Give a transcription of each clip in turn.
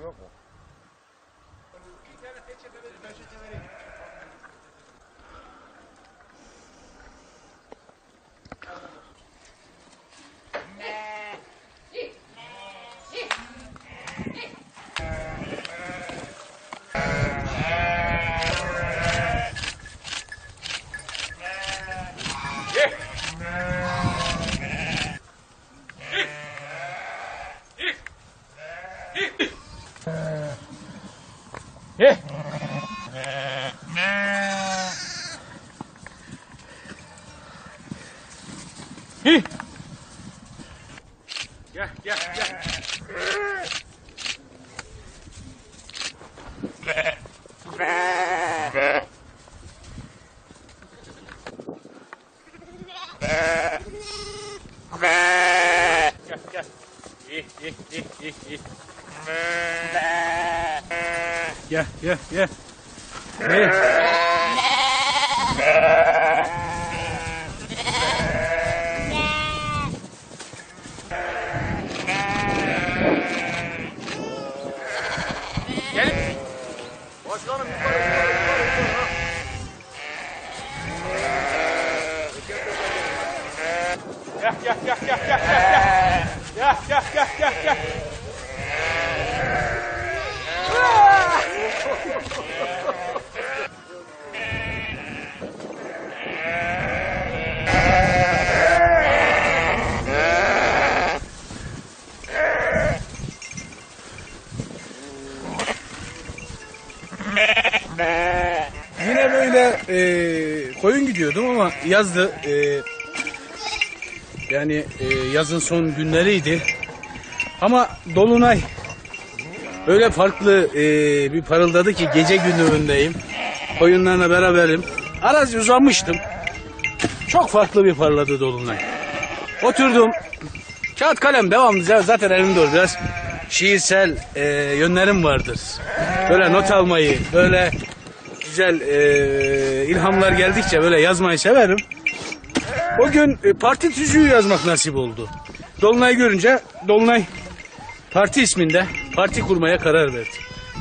yok mu? Gel gel gel. Gel gel. İyi iyi iyi iyi iyi. Gel gel gel. İyi. Gelin. Başkanım yukarı yukarı yukarı yukarı. ha. Gel gel gel gel gel gel. Gel gel gel gel gel. Yine böyle e, koyun gidiyordum yazdı. E, yani e, yazın son günleriydi. Ama Dolunay öyle farklı e, bir parıldadı ki gece gündüz öndeyim. Koyunlarla beraberim. Arazi uzanmıştım. Çok farklı bir parladı Dolunay. Oturdum. Kağıt kalem devamlı zaten elimde olur. Biraz şiirsel e, yönlerim vardır. Böyle not almayı, böyle güzel e, ilhamlar geldikçe böyle yazmayı severim. O gün e, parti tüzüğü yazmak nasip oldu. Dolunay görünce Dolunay parti isminde parti kurmaya karar verdi.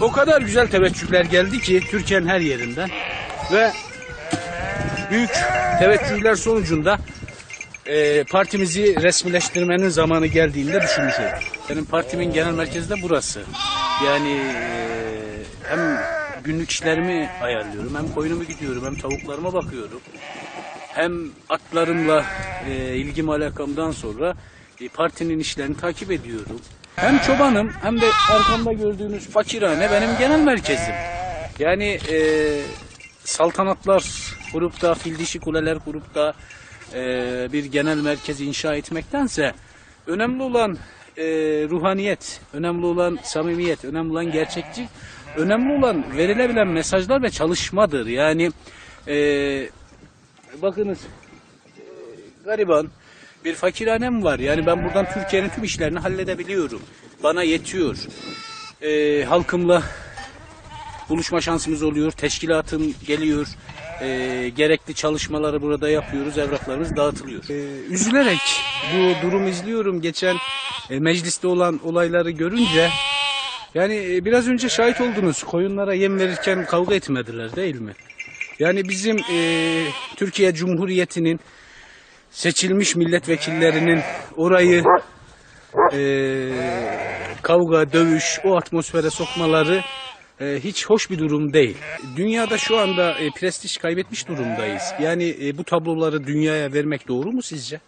O kadar güzel teveccühler geldi ki Türkiye'nin her yerinden ve büyük teveccühler sonucunda e, partimizi resmileştirmenin zamanı geldiğinde düşünmüş olduk. Benim partimin genel merkezi de burası. Yani e, hem günlük işlerimi ayarlıyorum, hem koyunumu gidiyorum, hem tavuklarıma bakıyorum. Hem atlarımla e, ilgim alakamdan sonra e, partinin işlerini takip ediyorum. Hem çobanım hem de arkamda gördüğünüz fakirhane benim genel merkezim. Yani e, saltanatlar kurup da fil dişi kuleler kurup da e, bir genel merkezi inşa etmektense önemli olan e, ruhaniyet, önemli olan samimiyet, önemli olan gerçekçi, önemli olan verilebilen mesajlar ve çalışmadır. Yani e, bakınız e, gariban bir fakirhanem var. Yani ben buradan Türkiye'nin tüm işlerini halledebiliyorum. Bana yetiyor. E, halkımla buluşma şansımız oluyor. Teşkilatım geliyor. E, gerekli çalışmaları burada yapıyoruz. Evraklarımız dağıtılıyor. E, üzülerek bu durum izliyorum. Geçen e, mecliste olan olayları görünce yani e, biraz önce şahit oldunuz. Koyunlara yem verirken kavga etmediler değil mi? Yani bizim e, Türkiye Cumhuriyeti'nin seçilmiş milletvekillerinin orayı e, kavga, dövüş, o atmosfere sokmaları e, hiç hoş bir durum değil. Dünyada şu anda e, prestij kaybetmiş durumdayız. Yani e, bu tabloları dünyaya vermek doğru mu sizce?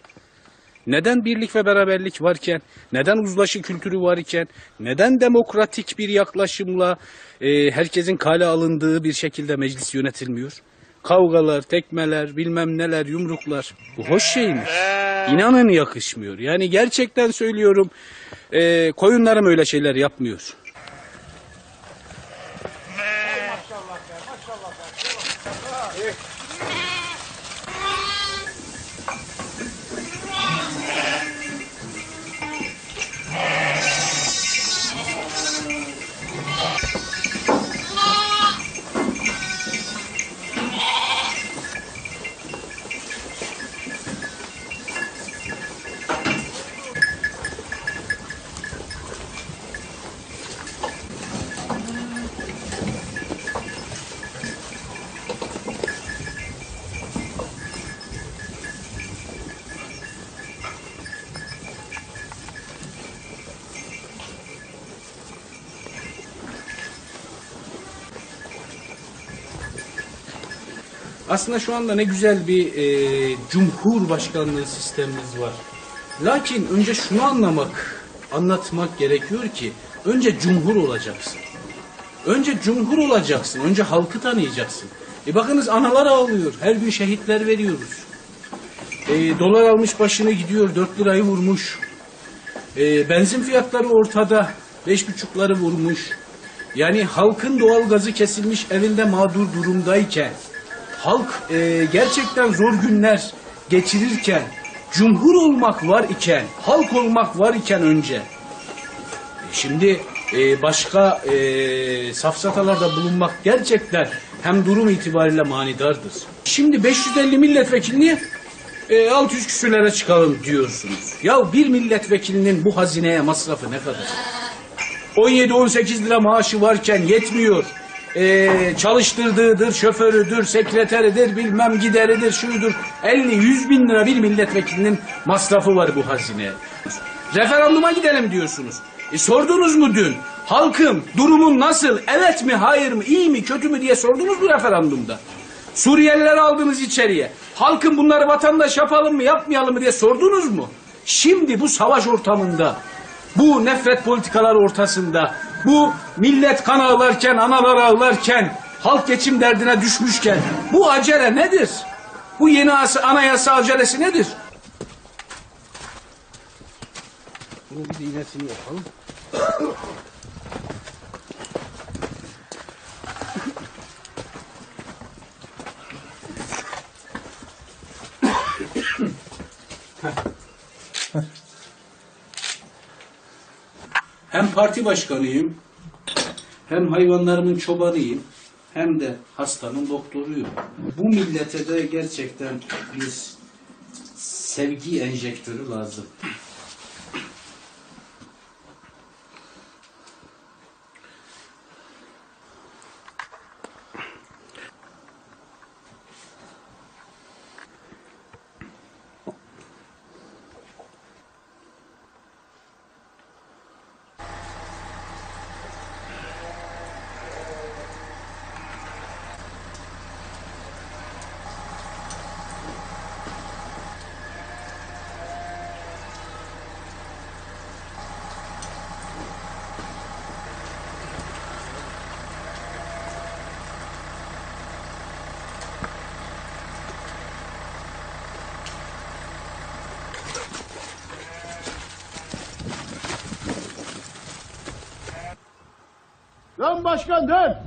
Neden birlik ve beraberlik varken, neden uzlaşı kültürü varken, neden demokratik bir yaklaşımla e, herkesin kale alındığı bir şekilde meclis yönetilmiyor? Kavgalar, tekmeler, bilmem neler, yumruklar. Bu hoş şey mi? İnanın yakışmıyor. Yani gerçekten söylüyorum, e, koyunlarım öyle şeyler yapmıyor. Aslında şu anda ne güzel bir e, cumhurbaşkanlığı sistemimiz var. Lakin önce şunu anlamak, anlatmak gerekiyor ki önce cumhur olacaksın. Önce cumhur olacaksın. Önce halkı tanıyacaksın. E bakınız analar ağlıyor. Her gün şehitler veriyoruz. E, dolar almış başını gidiyor. 4 lirayı vurmuş. E, benzin fiyatları ortada. Beş buçukları vurmuş. Yani halkın doğal gazı kesilmiş evinde mağdur durumdayken halk e, gerçekten zor günler geçirirken cumhur olmak var iken halk olmak var iken önce Şimdi e, başka e, safsatalarda bulunmak gerçekten hem durum itibariyle manidardır. Şimdi 550 milletvekilini e, 600 küsürlere çıkalım diyorsunuz. Ya bir milletvekilinin bu hazineye masrafı ne kadar? 17-18 lira maaşı varken yetmiyor. E, çalıştırdığıdır, şoförüdür, sekreteridir, bilmem gideridir, şudur. 50-100 bin lira bir milletvekilinin masrafı var bu hazineye. Referanduma gidelim diyorsunuz. E, sordunuz mu dün? Halkım durumun nasıl? Evet mi, hayır mı, iyi mi, kötü mü diye sordunuz mu referandumda? Suriyelileri aldınız içeriye. Halkım bunları vatandaş yapalım mı, yapmayalım mı diye sordunuz mu? Şimdi bu savaş ortamında, bu nefret politikalar ortasında, bu millet kan ağlarken, analar ağlarken, halk geçim derdine düşmüşken bu acele nedir? Bu yeni as- anayasa acelesi nedir? Bunu bir iğnesini yapalım. Parti başkanıyım, hem hayvanlarımın çobanıyım, hem de hastanın doktoruyum. Bu millete de gerçekten bir sevgi enjektörü lazım. Dön başkan dön.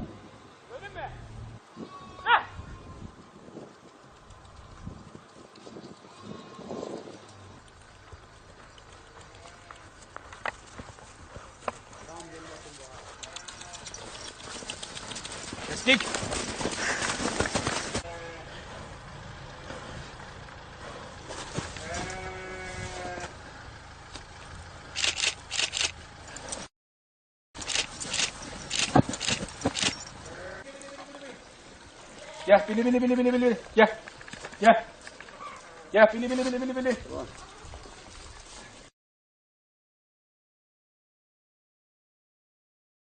Kestik. Gel bili bili bili bili bili. Gel. Gel. Gel bili bili bili bili bili.